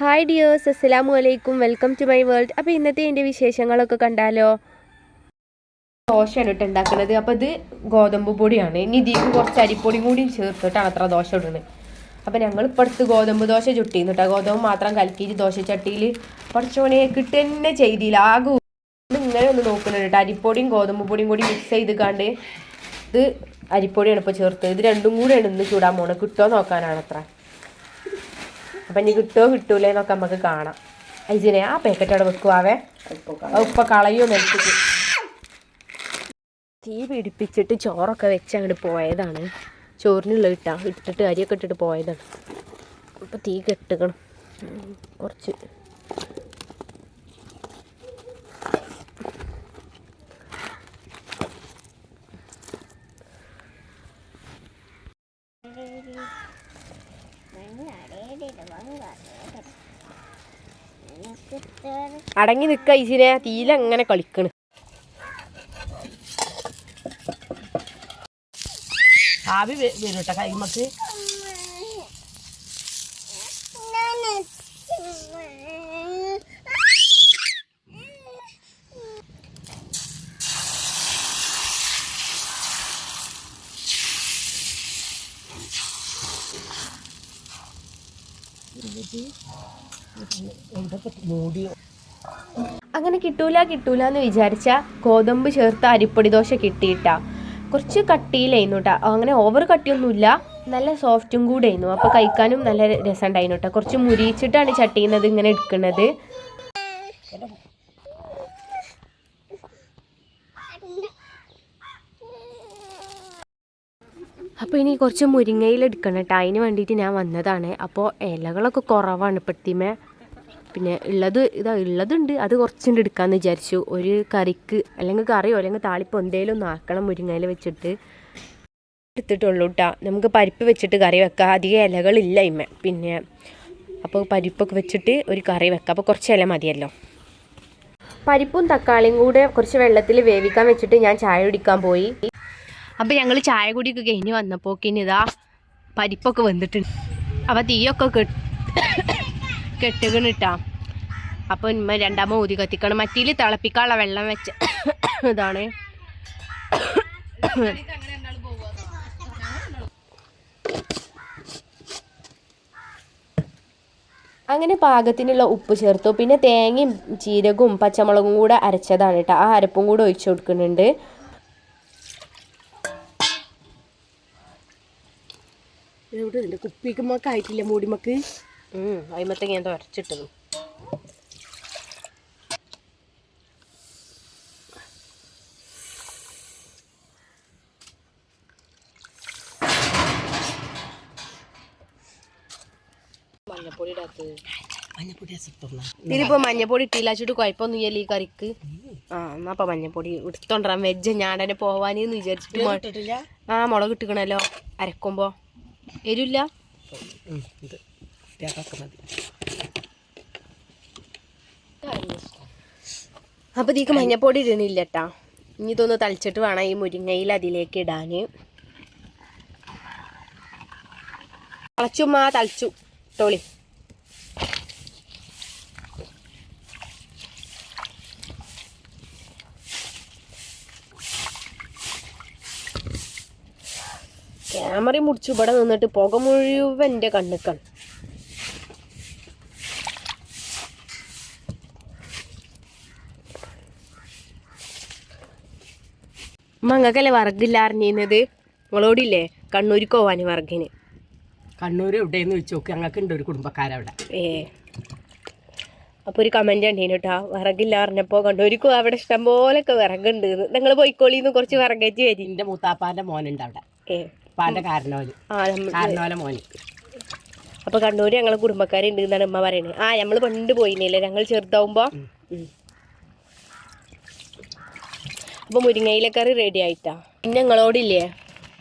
Hi dears അസ്സലാമു അലൈക്കും welcome to my world അപ്പോൾ ഇന്നത്തെ എന്റെ വിശേഷങ്ങളൊക്കെ കണ്ടാലോ? ദോശയാണ് ഇട്ട് ഉണ്ടാക്കുന്നത്. അപ്പോൾ ഇത് ഗോതമ്പ് പൊടിയാണ്. ഇനി ഇതിൽ കുറച്ച് അരിപ്പൊടിയും കൂടി ചേർത്തിട്ടാണ് അത്ര ദോശ ഇടുന്നത്. അപ്പോൾ ഞങ്ങൾ ഇപ്പോൾ അടുത്ത് ഗോതമ്പ് ദോശ ചുട്ടിന്ന് കേട്ടോ ഗോതമ്പ് മാത്രം കലക്കിയിട്ട് ദോശ ചട്ടിയിൽ കുറച്ചുകൂടെ കിട്ടുക തന്നെ ചെയ്തില്ല. ആകെ ഇങ്ങനെ ഒന്ന് നോക്കുന്നുണ്ട് കേട്ടോ അരിപ്പൊടിയും ഗോതമ്പ് പൊടിയും കൂടി മിക്സ് ചെയ്ത് കണ്ട് ഇത് അരിപ്പൊടിയാണ് ഇപ്പോൾ ചേർത്തത്. ഇത് രണ്ടും കൂടെയാണ് ഇന്ന് ചൂടാൻ പോണത്. കിട്ടുമോ നോക്കാനാണ് അത്ര. അപ്പം ഇനി കിട്ടുമോ കിട്ടൂലേ എന്നൊക്കെ നമുക്ക് കാണാം. ഐജിനെ ആ പാക്കറ്റ് അവിടെ വെക്കുവാവേ. ഉപ്പ കളയോ നെൽത്തിക്ക് തീ പിടിപ്പിച്ചിട്ട് ചോറൊക്കെ വെച്ച് അങ്ങോട്ട് പോയതാണ്. ചോറിനുള്ള ഇട്ടാ ഇട്ടിട്ട് അരിയൊക്കെ ഇട്ടിട്ട് പോയതാണ്. അപ്പം തീ കെട്ടുക്കണം കുറച്ച് അടങ്ങി നിൽക്ക ഈസിനെ തീല അങ്ങനെ കളിക്കണ്. ആവി വരും കേട്ടോ കൈമക്ക്. മൂടിയോ? അങ്ങനെ കിട്ടൂല കിട്ടൂല എന്ന് വിചാരിച്ച ഗോതമ്പ് ചേർത്ത അരിപ്പൊടി ദോശ കിട്ടിയിട്ടാ. കുറച്ച് കട്ടിയിലായിരുന്നു കേട്ടോ അങ്ങനെ ഓവർ കട്ടിയൊന്നുമില്ല. നല്ല സോഫ്റ്റും കൂടെ ആയിരുന്നു അപ്പോൾ കഴിക്കാനും നല്ല രസമുണ്ടായിരുന്നു കേട്ടോ കുറച്ച് മുരിച്ചിട്ടാണ് ചട്ടിയുന്നത് ഇങ്ങനെ എടുക്കുന്നത്. അപ്പോൾ ഇനി കുറച്ച് മുരിങ്ങയിൽ എടുക്കണം കേട്ടോ അതിന് വേണ്ടിയിട്ട് ഞാൻ വന്നതാണ്. അപ്പോൾ ഇലകളൊക്കെ കുറവാണ് ഇപ്പോഴത്തേമേ പിന്നെ ഉള്ളത് ഇതാ ഉള്ളതുണ്ട് അത് കുറച്ചുണ്ട് എടുക്കാമെന്ന് വിചാരിച്ചു. ഒരു കറിക്ക് അല്ലെങ്കിൽ കറിയോ അല്ലെങ്കിൽ താളിപ്പോ എന്തേലും ഒന്ന് ആക്കണം മുരിങ്ങയിൽ വെച്ചിട്ട് എടുത്തിട്ടുള്ളൂ കേട്ടോ നമുക്ക് പരിപ്പ് വെച്ചിട്ട് കറി വെക്കാം. അധികം ഇലകളില്ല ഇമ്മ. പിന്നെ അപ്പോൾ പരിപ്പൊക്കെ വെച്ചിട്ട് ഒരു കറി വെക്കാം. അപ്പോൾ കുറച്ച് ഇല മതിയല്ലോ. പരിപ്പും തക്കാളിയും കൂടെ കുറച്ച് വെള്ളത്തിൽ വേവിക്കാൻ വെച്ചിട്ട് ഞാൻ ചായ കുടിക്കാൻ പോയി. അപ്പോൾ ഞങ്ങൾ ചായ കുടിയൊക്കെ കഴിഞ്ഞ് വന്നപ്പോൾ ഇതാ പരിപ്പൊക്കെ വന്നിട്ടുണ്ട്. അപ്പോൾ തീയൊക്കെ കെട്ട് കെട്ടുകണിട്ടാ അപ്പോൾ ഇമ്മ രണ്ടാമ ഊതി കത്തിക്കണം. മറ്റേ തിളപ്പിക്കാനുള്ള വെള്ളം വെച്ച് ഇതാണ്. അങ്ങനെ പാകത്തിനുള്ള ഉപ്പ് ചേർത്തു. പിന്നെ തേങ്ങയും ജീരകവും പച്ചമുളകും കൂടെ അരച്ചതാണ് കേട്ടോ ആ അരപ്പും കൂടെ ഒഴിച്ചു കൊടുക്കുന്നുണ്ട്. കുപ്പിക്കുമ്പൊക്കെ ആയിട്ടില്ല മൂടിമക്ക്. അയിമത്തേക്ക് ഞാൻ തുരച്ചിട്ടു മഞ്ഞപ്പൊടി ഇടാത്തത്. മഞ്ഞപ്പൊടി ഇട്ടില്ലാച്ചിട്ട് കുഴപ്പമൊന്നും ഇല്ല ഈ കറിക്ക്. ആ എന്നാ അപ്പൊ മഞ്ഞപ്പൊടി എടുത്തോണ്ടാ വെജ് ഞാടനെ പോവാനെന്ന് വിചാരിച്ചിട്ട് ആ മുളക് ഇട്ടിക്കണല്ലോ. അരക്കുമ്പോ. എരില്ല അപ്പൊ ഇതിക്ക് മഞ്ഞപ്പൊടി ഇടണില്ല കേട്ടാ ഇനി ഇതൊന്ന് തളിച്ചിട്ട് വേണം ഈ മുരിങ്ങയിൽ അതിലേക്ക് ഇടാന്. തളച്ചുമ്മാ തളിച്ചു. ടോളി ക്യാമറ മുടിച്ചു ഇവിടെ നിന്നിട്ട് പുക മുഴുവൻ എന്റെ കണ്ണുക്കാണ്. മങ്ങക്കല്ലേ വർഗില്ലാറിഞ്ഞിരുന്നത് നിങ്ങളോടില്ലേ കണ്ണൂരിക്ക് പോവാന് വർഗിന് കണ്ണൂർ എവിടെയെന്ന് വെച്ച് നോക്കി. ഞങ്ങൾക്ക് ഉണ്ട് ഒരു കുടുംബക്കാരവിടെ. ഏ. അപ്പോൾ ഒരു കമന്റ് ഉണ്ടേനു കേട്ടോ വിറകില്ല പറഞ്ഞപ്പോൾ കണ്ണൂരിക്ക് അവിടെ ഇഷ്ടം പോലൊക്കെ വിറകുണ്ട്. നിങ്ങൾ പോയിക്കോളിന്ന് കുറച്ച് വിറകേറ്റ് വരി. എന്റെ മൂത്താപ്പാന്റെ മോനുണ്ട് അവിടെ. ഏ. പാന്റെ കാരണവലെ മോന്. അപ്പോൾ കണ്ണൂർ ഞങ്ങളെ കുടുംബക്കാരുണ്ട് എന്നാണ് ഉമ്മ പറയുന്നത് ആ നമ്മൾ പണ്ട് പോയില്ലേ ഞങ്ങൾ ചെറുതാവുമ്പോൾ അപ്പോൾ മുരിങ്ങയിലക്കറി റെഡി ആയിട്ടാ. പിന്നെ ഞങ്ങളോടില്ലേ?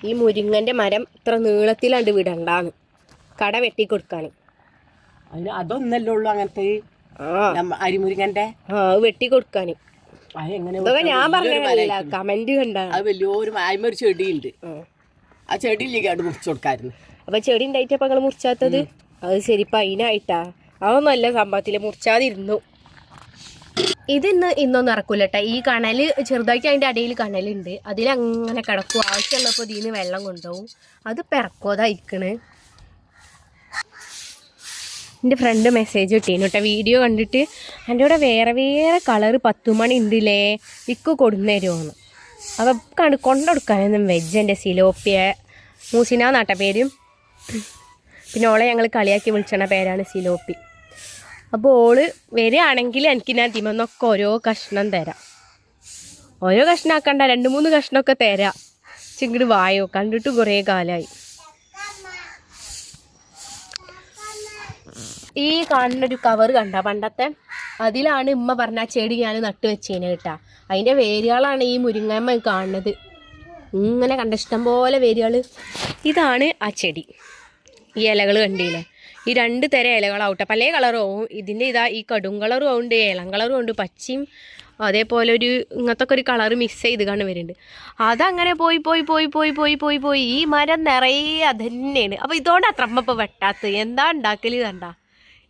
ഈ മുരിങ്ങന്റെ മരം ഇത്ര നീളത്തിലാണ്ട് വിടണ്ടാന്ന്. കട വെട്ടി കൊടുക്കാൻ അതിന് അതൊന്നല്ലേ ഉള്ളു അങ്ങനത്തെ ആ. വെട്ടി കൊടുക്കാൻ ഇതൊക്കെ ഞാൻ പറഞ്ഞില്ല കമന്റ് കണ്ട. അത് വലിയൊരു അതിമ ഒരു ചെടിയുണ്ട്. ആ. ചെടിയിലേക്ക് അവിടെ മുറിച്ചു കൊടുക്കായിരുന്നു. അപ്പൊ ചെടി ഉണ്ടായിട്ടപ്പോ നിങ്ങൾ മുറിച്ചാത്തത്? അത് ശരി പൈനായിട്ടാ അതൊന്നും അല്ല സംഭവത്തിൽ മുറിച്ചാതിരുന്നു. ഇതിന്ന് ഇന്നൊന്നും ഇറക്കൂല കേട്ടോ ഈ കണൽ ചെറുതായിട്ട് അതിന്റെ അടിയിൽ കണലുണ്ട്. അതിലങ്ങനെ കിടക്കും. ആവശ്യമുള്ളപ്പോൾ ഇതിൽ നിന്ന് വെള്ളം കൊണ്ടുപോകും. അത് പിറക്കോതായിരിക്കണ് എന്റെ ഫ്രണ്ട് മെസ്സേജ് കിട്ടീനു കേട്ടോ വീഡിയോ കണ്ടിട്ട് എന്റെ കൂടെ വേറെ വേറെ കളറ് പത്തുമണി ഉണ്ടല്ലേ ഇക്ക് കൊടുന്നേരുമോന്ന് അപ്പം കണ്ട് കൊണ്ടുകൊടുക്കാനൊന്നും വെജ് എന്റെ സിലോപ്പിയ മൂസിന നാട്ട പേരും. പിന്നെ ഓളെ ഞങ്ങൾ കളിയാക്കി വിളിച്ചണ പേരാണ് സിലോപ്പി. അപ്പോൾ ഓൾ വരികയാണെങ്കിൽ എനിക്ക് ഞാൻ തിമന്നൊക്കെ ഓരോ കഷ്ണം തരാം. ഓരോ കഷ്ണം ആക്കണ്ട രണ്ട് മൂന്ന് കഷ്ണമൊക്കെ തരാം. ചിങ്ങട് വായോ കണ്ടിട്ട് കുറേ കാലമായി ഈ കാണുന്ന ഒരു കവർ കണ്ട? പണ്ടത്തെ അതിലാണ് ഉമ്മ പറഞ്ഞ ആ ചെടി ഞാൻ നട്ടു വെച്ചേനെ കേട്ടാ. അതിന്റെ വേരുകളാണ് ഈ മുരിങ്ങമ്മ കാണുന്നത്. ഇങ്ങനെ കണ്ട ഇഷ്ടം പോലെ വേരുകൾ ഇതാണ് ആ ചെടി. ഈ ഇലകൾ കണ്ടില്ലേ ഈ രണ്ട് തരം ഇലകളാവട്ടെ. പല കളറും ഇതിന്റെ ഇതാ ഈ കടും കളറും ഉണ്ട് ഇളം കളറും ഉണ്ട് പച്ചയും അതേപോലെ ഒരു ഇങ്ങനത്തെ ഒരു കളർ മിക്സ് ചെയ്ത് കാണു വരുന്നുണ്ട് അതങ്ങനെ പോയി പോയി പോയി പോയി പോയി പോയി പോയി. ഈ മരം നിറയെ അതന്നെയാണ്. തന്നെയാണ് അപ്പോൾ ഇതുകൊണ്ട് അത്രമ്മ വെട്ടാത്തത്. എന്താ ഉണ്ടാക്കൽ കണ്ട?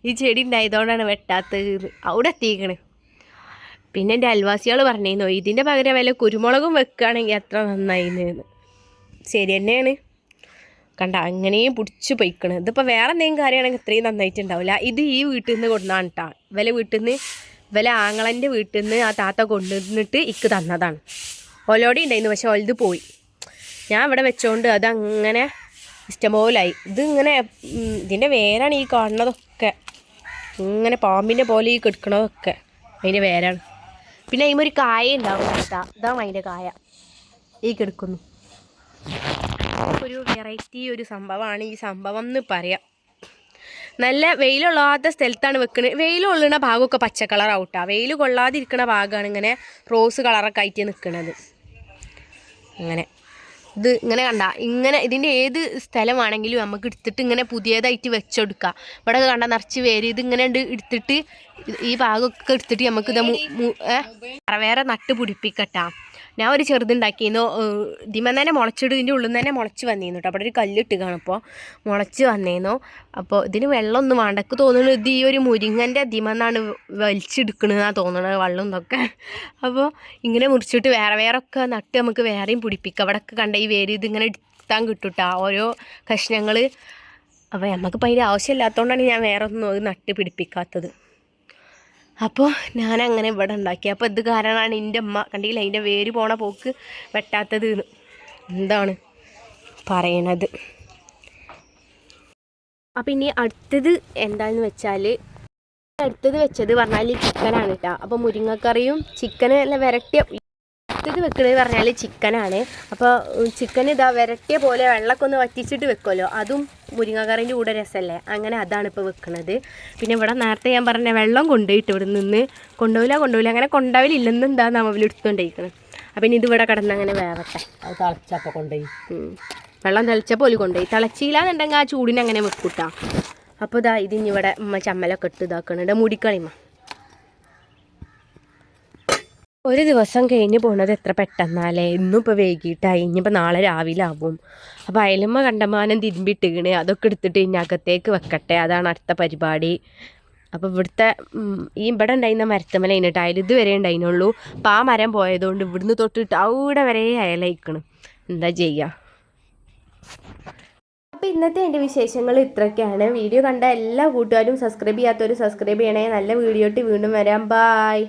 ഈ ചെടി ഉണ്ടായതുകൊണ്ടാണ് വെട്ടാത്തത് അവിടെ എത്തിക്കണ്. പിന്നെ എന്റെ അയൽവാസികൾ പറഞ്ഞിരുന്നു ഇതിന്റെ പകരം വല്ല കുരുമുളകും വെക്കുകയാണെങ്കിൽ അത്ര നന്നായിരുന്നു ശരി തന്നെയാണ്. കണ്ട അങ്ങനെയും പിടിച്ച് പൊയ്ക്കണ്. ഇതിപ്പോൾ വേറെ എന്തെങ്കിലും കാര്യമാണെങ്കിൽ ഇത്രയും നന്നായിട്ടുണ്ടാവില്ല. ഇത് ഈ വീട്ടിൽ നിന്ന് കൊണ്ടുവന്നാണ് കേട്ടോ ഇവലെ വീട്ടിൽ നിന്ന് ഇവലെ ആങ്ങളന്റെ വീട്ടിൽ നിന്ന് ആ താത്ത കൊണ്ടുവന്നിട്ട് ഇക്ക് തന്നതാണ്. ഒലോടെ ഉണ്ടായിരുന്നു പക്ഷെ ഓലത് പോയി. ഞാൻ ഇവിടെ വെച്ചോണ്ട് അതങ്ങനെ ഇഷ്ടംപോലായി ഇതിങ്ങനെ ഇതിന്റെ വേരാണ് ഈ കാണുന്നതൊക്കെ. ഇങ്ങനെ പാമ്പിന്റെ പോലെ ഈ കെടുക്കണതൊക്കെ. അതിന്റെ വേരാണ് പിന്നെ അതിമൊരു കായ ഉണ്ടാവും ഇതാണ് അതിന്റെ കായ. ഈ കിടക്കുന്നു. ഒരു വെറൈറ്റി ഒരു സംഭവമാണ് ഈ സംഭവം എന്ന് പറയാം. നല്ല വെയിലുള്ളാത്ത സ്ഥലത്താണ് വെക്കുന്നത് വെയിൽ കൊള്ളുന്ന ഭാഗമൊക്കെ പച്ച കളറാവട്ടാ വെയിൽ കൊള്ളാതിരിക്കുന്ന ഭാഗമാണ് ഇങ്ങനെ റോസ് കളറൊക്കെ ആയിട്ട് നിൽക്കുന്നത് അങ്ങനെ. ഇത് ഇങ്ങനെ കണ്ട ഇങ്ങനെ ഇതിന്റെ ഏത് സ്ഥലമാണെങ്കിലും നമുക്ക് എടുത്തിട്ട് ഇങ്ങനെ പുതിയതായിട്ട് വെച്ചെടുക്കാം. ഇവിടെ കണ്ട നിറച്ച് ഇത് ഇങ്ങനെ ഉണ്ട് എടുത്തിട്ട് ഈ ഭാഗമൊക്കെ എടുത്തിട്ട് നമുക്ക് ഇത്? വേറെ നട്ട് പിടിപ്പിക്കട്ടാ. ഞാൻ ഒരു ചെറുതുണ്ടാക്കിയിരുന്നു ഇതിമ തന്നെ മുളച്ചിട്ട് ഇതിന്റെ ഉള്ളിൽ തന്നെ മുളച്ച് വന്നിരുന്നു കേട്ടോ അവിടെ ഒരു കല്ലിട്ട് കാണപ്പോൾ മുളച്ച് വന്നേന്നു അപ്പോൾ ഇതിന് വെള്ളമൊന്നും വേണ്ടക്ക് തോന്നുന്നു ഇത് ഈ ഒരു മുരിങ്ങന്റെ ദിമെന്നാണ് വലിച്ചെടുക്കണതെന്നാണ് തോന്നുന്നത് വെള്ളം ഇതൊക്കെ. അപ്പോൾ ഇങ്ങനെ മുറിച്ചിട്ട് വേറെ വേറെ ഒക്കെ നട്ട് നമുക്ക് വേറെയും പിടിപ്പിക്കാം. അവിടെയൊക്കെ കണ്ട ഈ വേര് ഇതിങ്ങനെ എടുത്താൻ കിട്ടൂട്ടാ. ഓരോ കഷ്ണങ്ങൾ അപ്പോൾ നമുക്കിപ്പോൾ അതിന്റെ ആവശ്യമില്ലാത്തതുകൊണ്ടാണ് ഞാൻ വേറെ ഒന്നും അത് നട്ട് പിടിപ്പിക്കാത്തത്. അപ്പോൾ ഞാൻ അങ്ങനെ ഇവിടെ ഉണ്ടാക്കി. അപ്പോൾ ഇത് കാരണമാണ് എന്റെ അമ്മ കണ്ടില്ല? അതിന്റെ വേര് പോണ പോക്ക് വെട്ടാത്തത്. എന്താണ് പറയണത്? അപ്പം ഇനി അടുത്തത് എന്താണെന്ന് വെച്ചാൽ അടുത്തത് വെച്ചത് പറഞ്ഞാൽ ചിക്കനാണ് കേട്ടോ അപ്പോൾ മുരിങ്ങക്കറിയും ചിക്കൻ എല്ലാം വരട്ടിയ അടുത്തത് വെക്കുന്നത് പറഞ്ഞാൽ ചിക്കനാണ്. അപ്പോൾ ചിക്കൻ ഇതാ വരട്ടിയ പോലെ വെള്ളമൊക്കെ ഒന്ന് വറ്റിച്ചിട്ട് വെക്കുമല്ലോ. അതും മുരിങ്ങക്കറിന്റെ കൂടെ രസമല്ലേ? അങ്ങനെ അതാണ് ഇപ്പോൾ വെക്കുന്നത് പിന്നെ ഇവിടെ നേരത്തെ ഞാൻ പറഞ്ഞ വെള്ളം കൊണ്ടുപോയിട്ട് ഇവിടെ നിന്ന് കൊണ്ടുപോയില്ല കൊണ്ടുപോയില്ല അങ്ങനെ കൊണ്ടാവില്ലെന്ന് എന്താ നമ്മൾ എടുത്തുകൊണ്ടിരിക്കുന്നത് അപ്പം ഇനി ഇതിവിടെ കിടന്ന് അങ്ങനെ വേവട്ടെ. അത് തിളച്ചപ്പോൾ കൊണ്ടുപോയി. വെള്ളം തിളച്ചപ്പോൾ പോലെ കൊണ്ടുപോയി. തിളച്ചില്ലാന്നുണ്ടെങ്കിൽ ആ ചൂടിനെ അങ്ങനെ വെക്കൂട്ടാ. അപ്പോൾ ഇതാ ഇതിനിവിടെ ഉമ്മ ചമ്മലൊക്കെ ഇട്ട് ഇതാക്കുന്നുണ്ട് മുടിക്കളിമ. ഒരു ദിവസം കഴിഞ്ഞ് പോണത് എത്ര പെട്ടെന്നാലേ? ഇന്നും ഇപ്പോൾ വൈകിട്ടായി. ഇനിയിപ്പോൾ നാളെ രാവിലെ ആവും അപ്പോൾ അയലമ്മ കണ്ടമാനം തിരുമ്പിട്ടിണ് അതൊക്കെ എടുത്തിട്ട് ഇനി അകത്തേക്ക് വെക്കട്ടെ. അതാണ് അടുത്ത പരിപാടി. അപ്പോൾ ഇവിടുത്തെ ഈ ഇവിടെ ഉണ്ടായിരുന്ന മരത്തമല കഴിഞ്ഞിട്ട് ഇതുവരെ ഉണ്ടായിരുന്നുള്ളൂ. അപ്പോൾ ആ മരം പോയതുകൊണ്ട് ഇവിടുന്ന് തൊട്ടിട്ട് അവിടെ വരെ അയലയിക്കണം. എന്താ ചെയ്യുക അപ്പോൾ ഇന്നത്തെ എന്റെ വിശേഷങ്ങൾ ഇത്രയൊക്കെയാണ്. വീഡിയോ കണ്ട എല്ലാ കൂട്ടുകാരും സബ്സ്ക്രൈബ് ചെയ്യാത്തവർ സബ്സ്ക്രൈബ് ചെയ്യണേ. നല്ല വീഡിയോട്ട് വീണ്ടും വരാം. ബായ്